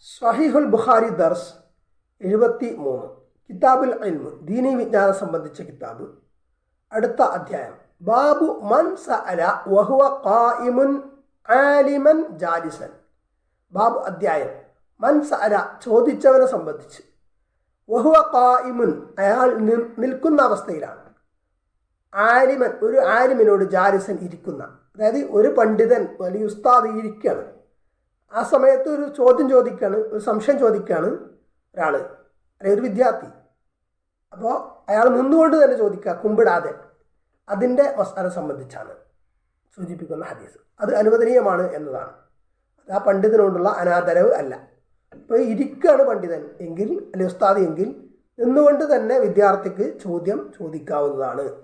സ്വഹിഹുൽ ബുഖാരി ദർസ് എഴുപത്തി മൂന്ന് കിതാബുൽ അൽമ് ദീനി വിജ്ഞാനം സംബന്ധിച്ച കിതാബ്. അടുത്ത അധ്യായം. ബാബു മൻ സഅല വഹുവ ഖായിമുൻ ആലിമൻ ജാലിസൻ. ബാബു അധ്യായം. മൻ സഅല ചോദിച്ചവനെ സംബന്ധിച്ച്. വഹുവ ഖായിമുൻ അയാൾ നിൽക്കുന്ന അവസ്ഥയിലാണ്. ആലിമൻ ഒരു ആലിമിനോട് ജാലിസൻ ഇരിക്കുന്ന. അതായത് ഒരു പണ്ഡിതൻ വലിയ ഉസ്താദ് ഇരിക്കുകയാണ്. ആ സമയത്ത് ഒരു ചോദ്യം ചോദിക്കുകയാണ് ഒരു സംശയം ചോദിക്കുകയാണ് ഒരാൾ അല്ലെങ്കിൽ ഒരു വിദ്യാർത്ഥി. അപ്പോൾ അയാൾ നിന്നുകൊണ്ട് തന്നെ ചോദിക്കുക കുമ്പിടാതെ. അതിന്റെ മസാല സംബന്ധിച്ചാണ് സൂചിപ്പിക്കുന്ന ഹദീസ്. അത് അനുവദനീയമാണ് എന്നതാണ്. അത് ആ പണ്ഡിതനോടുള്ള അനാദരവ് അല്ല. ഇപ്പോൾ ഇരിക്കുകയാണ് പണ്ഡിതൻ എങ്കിൽ അല്ലെ ഉസ്താദ് എങ്കിൽ നിന്നുകൊണ്ട് തന്നെ വിദ്യാർത്ഥിക്ക് ചോദ്യം ചോദിക്കാവുന്നതാണ്.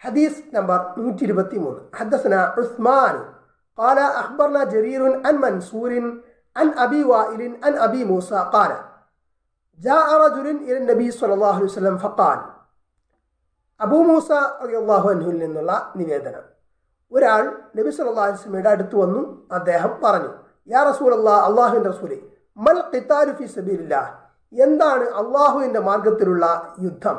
ഹദീസ് നമ്പർ നൂറ്റി ഇരുപത്തി മൂന്ന് ഹദസന ഉസ്മാൻ. قال أخبرنا جرير عن منصور عن أبي وائل عن أبي موسى قال جاء رجل إلى النبي صلى الله عليه وسلم فقال അബൂ മൂസ അള്ളാഹു അൻഹുൽ നിന്നുള്ള നിവേദനം ഒരാൾ നബി സല്ലല്ലാഹു അലൈഹി വസല്ലമയുടെ അടുത്ത് വന്നു അദ്ദേഹം പറഞ്ഞു യാ റസൂൽ അള്ളാഹ് അള്ളാഹുവിൻ്റെ റസൂലെ മൽ ഖിത്താലു ഫി സബീലില്ലാ എന്താണ് അള്ളാഹുവിൻ്റെ മാർഗത്തിലുള്ള യുദ്ധം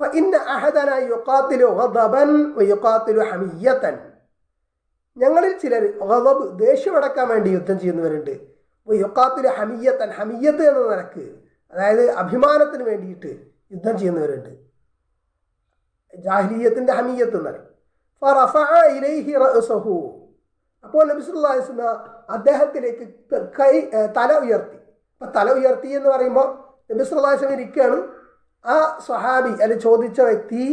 فإن أحدنا يقاتل غضبا ويقاتل حمية ഞങ്ങളിൽ ചിലർ ഗളബ് ദേഷ്യമടക്കാൻ വേണ്ടി യുദ്ധം ചെയ്യുന്നവരുണ്ട്. യുക്കാത്തിൽ ഹമിയത്തൻ ഹമിയത്ത് എന്ന നിലയ്ക്ക് അതായത് അഭിമാനത്തിന് വേണ്ടിയിട്ട് യുദ്ധം ചെയ്യുന്നവരുണ്ട്. ജാഹ്ലീയത്തിന്റെ ഹമിയത്ത് എന്ന് അപ്പോൾ നബി സല്ലല്ലാഹു അലൈഹി അദ്ദേഹത്തിലേക്ക് കൈ തല ഉയർത്തി. അപ്പം തല ഉയർത്തി എന്ന് പറയുമ്പോൾ നബി സല്ലല്ലാഹു അലൈഹി വസല്ലം ഇരിക്കുകയാണ് ആ സ്വഹാബി അല്ലെ ചോദിച്ച വ്യക്തി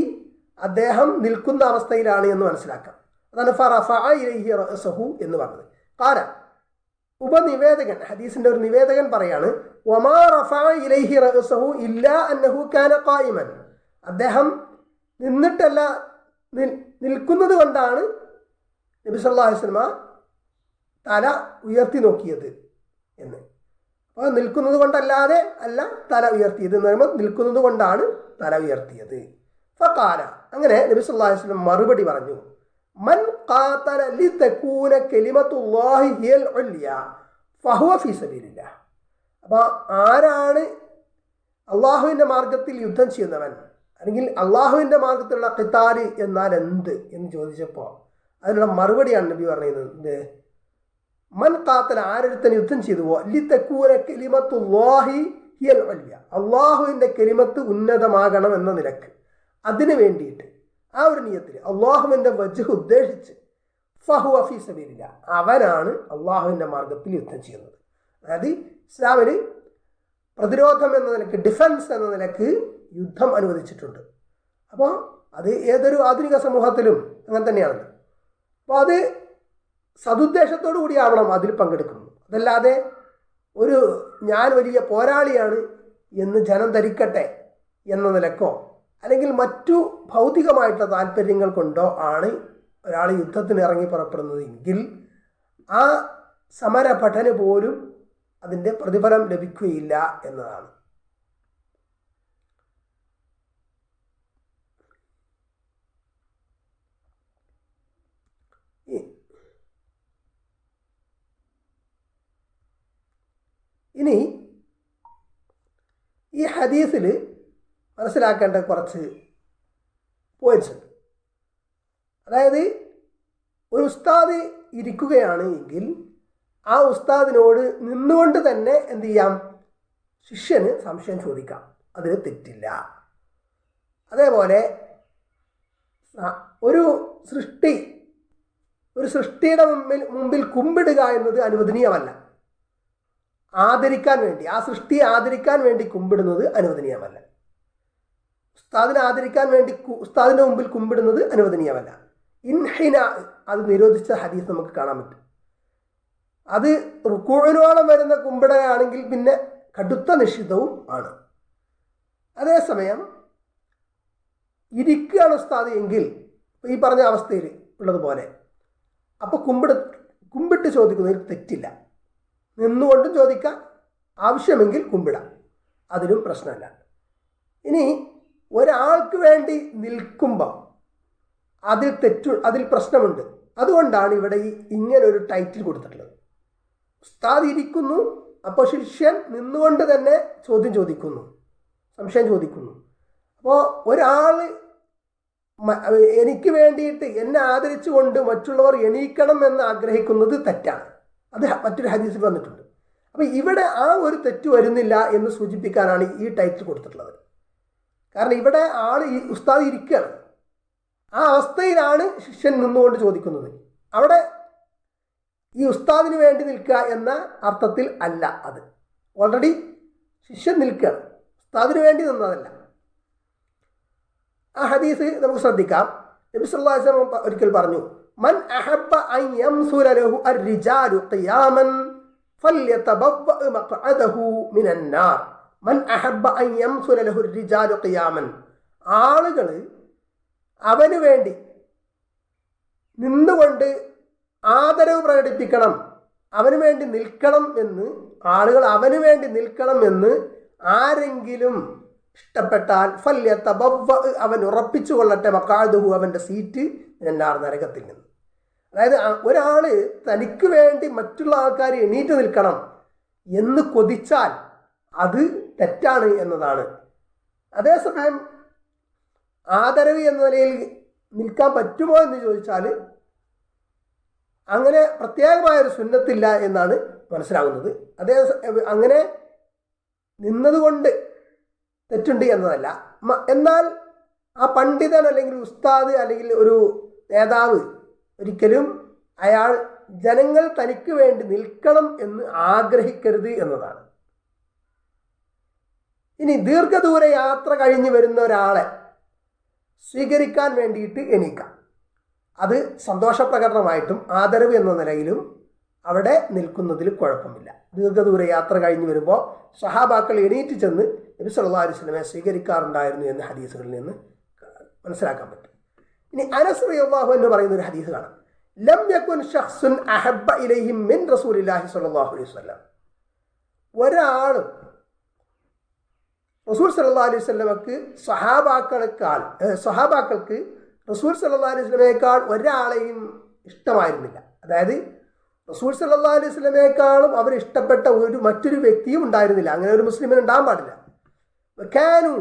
അദ്ദേഹം നിൽക്കുന്ന അവസ്ഥയിലാണ് എന്ന് മനസ്സിലാക്കാം. അതാണ് ഫറഫഅ ഇലൈഹി റഅസഹു എന്ന് പറഞ്ഞത്. കാല ഉപനിവേദകൻ ഹദീസിന്റെ ഒരു നിവേദകൻ പറയാണ് ഒമാ റഫഅ ഇലൈഹി റഅസഹു ഇല്ലാ അന്നഹു കാന കായിമൻ അദ്ദേഹം നിന്നിട്ടല്ല നിൽ- നിൽക്കുന്നത് കൊണ്ടാണ് നബി സല്ലല്ലാഹു അലൈഹി വസല്ലമ തല ഉയർത്തി നോക്കിയത് എന്ന്. അപ്പോൾ നിൽക്കുന്നത് കൊണ്ടല്ലാതെ അല്ല തല ഉയർത്തിയത് എന്ന് പറയുമ്പോൾ നിൽക്കുന്നത് കൊണ്ടാണ് തല ഉയർത്തിയത്. ഫക്കാല അങ്ങനെ നബി സല്ലല്ലാഹു അലൈഹി വസല്ലം മറുപടി പറഞ്ഞു. മൻ ലിതകൂന കലിമത്തുല്ലാഹി ഹിയൽ ഫഹുവ ഫീ അപ്പോൾ ആരാണ് അള്ളാഹുവിന്റെ മാർഗത്തിൽ യുദ്ധം ചെയ്യുന്നവൻ? അല്ലെങ്കിൽ അള്ളാഹുവിന്റെ മാർഗത്തിലുള്ള കിത്താൽ എന്നാൽ എന്ത് എന്ന് ചോദിച്ചപ്പോൾ അതിനുള്ള മറുപടിയാണ് നബി പറയുന്നത്. മൻ കാത്തൽ ആരൊരുത്തൻ യുദ്ധം ചെയ്തുവോ? കെലിമത്തുല്ലാഹി ഹിയൽ അള്ളാഹുവിന്റെ കെലിമത്ത് ഉന്നതമാകണം എന്ന നിലയ്ക്ക്. അതിന് വേണ്ടിയിട്ട് ആ ഒരു നിയത്തിൽ അള്ളാഹുവിന്റെ വജ് ഉദ്ദേശിച്ച് ഫഹു അഫീ സബീലില്ല. അവനാണ് അള്ളാഹുവിന്റെ മാർഗത്തിൽ യുദ്ധം ചെയ്യുന്നത്. അതായത് ഇസ്ലാമിന് പ്രതിരോധം എന്ന നിലയ്ക്ക് ഡിഫൻസ് എന്ന നിലയ്ക്ക് യുദ്ധം അനുവദിച്ചിട്ടുണ്ട്. അപ്പോൾ അത് ഏതൊരു ആധുനിക സമൂഹത്തിലും അങ്ങനെ തന്നെയാണ് അപ്പോൾ അത് സതുദ്ദേശത്തോടു കൂടിയാവണം അതിൽ പങ്കെടുക്കുന്നത്. അതല്ലാതെ ഒരു ഞാൻ വലിയ പോരാളിയാണ് എന്ന് ജനം ധരിക്കട്ടെ എന്ന നിലക്കോ അല്ലെങ്കിൽ മറ്റു ഭൗതികമായിട്ടുള്ള താല്പര്യങ്ങൾ കൊണ്ടോ ആണ് ഒരാൾ യുദ്ധത്തിന് ഇറങ്ങി പുറപ്പെടുന്നതെങ്കിൽ ആ സമര പഠന പോലും അതിന്റെ പ്രതിഫലം ലഭിക്കുകയില്ല എന്നതാണ്. ഇനി ഈ ഹദീസിൽ മനസ്സിലാക്കേണ്ട കുറച്ച് പോയിന്റ്സ് ഉണ്ട്. അതായത് ഒരു ഉസ്താദ് ഇരിക്കുകയാണ് എങ്കിൽ ആ ഉസ്താദിനോട് നിന്നുകൊണ്ട് തന്നെ എന്ത് ചെയ്യാം? ശിഷ്യന് സംശയം ചോദിക്കാം. അതിന് തെറ്റില്ല. അതേപോലെ ഒരു സൃഷ്ടി ഒരു സൃഷ്ടിയുടെ മുമ്പിൽ മുമ്പിൽ കുമ്പിടുക എന്നത് അനുവദനീയമല്ല. ആദരിക്കാൻ വേണ്ടി ആ സൃഷ്ടിയെ ആദരിക്കാൻ വേണ്ടി കുമ്പിടുന്നത് അനുവദനീയമല്ല. ഉസ്താദിനെ ആദരിക്കാൻ വേണ്ടി ഉസ്താദിന്റെ മുമ്പിൽ കുമ്പിടുന്നത് അനുവദനീയമല്ല. ഇൻഹിന അത് നിരോധിച്ച ഹദീസ് നമുക്ക് കാണാൻ പറ്റും. അത് റുക്കൂഴിനോളം വരുന്ന കുമ്പിടയാണെങ്കിൽ പിന്നെ കടുത്ത നിഷിദ്ധവും ആണ്. അതേസമയം ഇരിക്കുകയാണ് ഉസ്താദ് എങ്കിൽ ഈ പറഞ്ഞ അവസ്ഥയിൽ ഉള്ളതുപോലെ അപ്പോൾ കുമ്പിട കുമ്പിട്ട് ചോദിക്കുന്നതിൽ തെറ്റില്ല. നിന്നുകൊണ്ടും ചോദിക്കാം ആവശ്യമെങ്കിൽ കുമ്പിടാം. അതിനും പ്രശ്നമല്ല. ഇനി ഒരാൾക്ക് വേണ്ടി നിൽക്കുമ്പോൾ അതിൽ തെറ്റു അതിൽ പ്രശ്നമുണ്ട്. അതുകൊണ്ടാണ് ഇവിടെ ഈ ഇങ്ങനെ ഒരു ടൈറ്റിൽ കൊടുത്തിട്ടുള്ളത്. ഉസ്താദ് ഇരിക്കുന്നു അപ്പോൾ ശിഷ്യൻ നിന്നുകൊണ്ട് തന്നെ ചോദ്യം ചോദിക്കുന്നു. സംശയം ചോദിക്കുന്നു. അപ്പോൾ ഒരാൾ എനിക്ക് വേണ്ടിയിട്ട് എന്നെ ആദരിച്ചുകൊണ്ട് മറ്റുള്ളവർ എണീക്കണം എന്ന് ആഗ്രഹിക്കുന്നത് തെറ്റാണ്. അത് മറ്റൊരു ഹദീസിൽ വന്നിട്ടുണ്ട്. അപ്പോൾ ഇവിടെ ആ ഒരു തെറ്റ് വരുന്നില്ല എന്ന് സൂചിപ്പിക്കാനാണ് ഈ ടൈറ്റിൽ കൊടുത്തിട്ടുള്ളത്. കാരണം ഇവിടെ ആൾ ഈ ഉസ്താദ് ഇരിക്കുകയാണ്. ആ അവസ്ഥയിലാണ് ശിഷ്യൻ നിന്നുകൊണ്ട് ചോദിക്കുന്നത്. അവിടെ ഈ ഉസ്താദിന് വേണ്ടി നിൽക്കുക എന്ന അർത്ഥത്തിൽ അല്ല അത്. ഓൾറെഡി ശിഷ്യൻ നിൽക്കുകയാണ്. ഉസ്താദിന് വേണ്ടി നിന്നതല്ല. ആ ഹദീസ് നമുക്ക് ശ്രദ്ധിക്കാം. നബി വസല്ലം ഒരിക്കൽ പറഞ്ഞു മൻ അഹബ്ബ ലഹു അർരിജാലു ഖിയാമൻ ഫല്യതബവ്വ മഖ്അദഹു മിനൻ നാർ. മൻ അഹബ്ബ അൻ യംസുര ലഹു അർരിജാലു ഖിയാമൻ. ആളുകൾ അവന് വേണ്ടി നിന്നുകൊണ്ട് ആദരവ് പ്രകടിപ്പിക്കണം. അവന് വേണ്ടി നിൽക്കണം എന്ന് ആളുകൾ അവന് വേണ്ടി നിൽക്കണം എന്ന് ആരെങ്കിലും ഇഷ്ടപ്പെട്ടാൽ ഫല്യത്ത ബവ്വ അവൻ ഉറപ്പിച്ചു കൊള്ളട്ടെ മക്കാദുഹു അവന്റെ സീറ്റ് രണ്ടാർ നരകത്തിൽ നിന്ന്. അതായത് ഒരാൾ തനിക്ക് വേണ്ടി മറ്റുള്ള ആൾക്കാർ എണീറ്റ് നിൽക്കണം എന്ന് കൊതിച്ചാൽ അത് തെറ്റാണ് എന്നതാണ്. അതേസമയം ആദരവ് എന്ന നിലയിൽ നിൽക്കാൻ പറ്റുമോ എന്ന് ചോദിച്ചാൽ അങ്ങനെ പ്രത്യേകമായൊരു സുന്നത്തില്ല എന്നാണ് മനസ്സിലാകുന്നത് അതേ അങ്ങനെ നിന്നതുകൊണ്ട് തെറ്റുണ്ട് എന്നതല്ല. എന്നാൽ ആ പണ്ഡിതൻ അല്ലെങ്കിൽ ഉസ്താദ് അല്ലെങ്കിൽ ഒരു നേതാവ് ഒരിക്കലും അയാൾ ജനങ്ങൾ തനിക്ക് വേണ്ടി നിൽക്കണം എന്ന് ആഗ്രഹിക്കരുത് എന്നതാണ്. ഇനി ദീർഘദൂര യാത്ര കഴിഞ്ഞ് വരുന്ന ഒരാളെ സ്വീകരിക്കാൻ വേണ്ടിയിട്ട് എണീക്കാം. അത് സന്തോഷപ്രകടനമായിട്ടും ആദരവ് എന്ന നിലയിലും അവിടെ നിൽക്കുന്നതിൽ കുഴപ്പമില്ല. ദീർഘദൂര യാത്ര കഴിഞ്ഞ് വരുമ്പോൾ സഹാബാക്കൾ എണീറ്റ് ചെന്ന് നബി വസല്ലമയെ സ്വീകരിക്കാറുണ്ടായിരുന്നു എന്ന് ഹദീസുകളിൽ നിന്ന് മനസ്സിലാക്കാൻ പറ്റും. ഇനി അനസ് റിയാഹു എന്ന് പറയുന്ന ഒരു ഹദീസ് കാണാം. ലം അഹബ്ബ മിൻ റസൂലില്ലാഹി അലൈഹി വസല്ലം. ഒരാളും റസൂൽ സല്ലാ അലൈഹി സ്വലമക്ക് സഹാബാക്കളെക്കാൾ സഹാബാക്കൾക്ക് റസൂൽ സല്ലാ അലൈഹി സ്വലമേക്കാൾ ഒരാളെയും ഇഷ്ടമായിരുന്നില്ല. അതായത് റസൂൽ സല്ലാ അലൈഹി സ്വലമേക്കാളും അവർ ഇഷ്ടപ്പെട്ട ഒരു മറ്റൊരു വ്യക്തിയും ഉണ്ടായിരുന്നില്ല. അങ്ങനെ ഒരു മുസ്ലിമിന് ഉണ്ടാകാൻ പാടില്ല. കാനു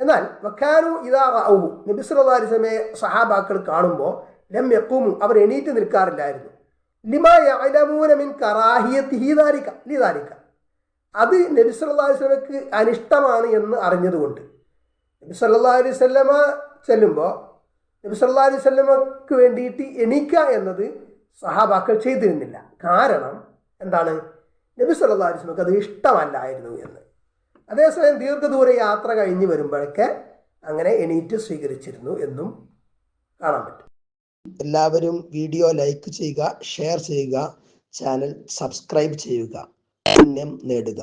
എന്നാൽ വക്കാനു അലൈഹി സഹാബാക്കൾ കാണുമ്പോൾ ലം യഖൂമു അവർ എണീറ്റ് നിൽക്കാറില്ലായിരുന്നു. ലിമാ യഅലമൂന മിൻ കറാഹിയത്തിഹി ദാലിക ലിദാലിക അത് നബി സല്ലാ അലൈഹി വസല്ലമക്ക് അനിഷ്ടമാണ് എന്ന് അറിഞ്ഞതുകൊണ്ട്. നബി സല്ലാ അലൈഹി സ്വല്ലമ ചെല്ലുമ്പോൾ നബി സല്ലാ അലൈഹി വസല്ലമക്ക് വേണ്ടിയിട്ട് എണീക്കുക എന്നത് സഹാബാക്കൾ ചെയ്തിരുന്നില്ല. കാരണം എന്താണ്? നബി സല്ലാ അലൈഹി സ്വലമക്ക് അത് ഇഷ്ടമല്ലായിരുന്നു എന്ന്. അതേസമയം ദീർഘദൂര യാത്ര കഴിഞ്ഞ് വരുമ്പോഴൊക്കെ അങ്ങനെ എണീറ്റ് സ്വീകരിച്ചിരുന്നു എന്നും കാണാൻ പറ്റും. എല്ലാവരും വീഡിയോ ലൈക്ക് ചെയ്യുക ഷെയർ ചെയ്യുക ചാനൽ സബ്സ്ക്രൈബ് ചെയ്യുക. പുണ്യം നേടുക.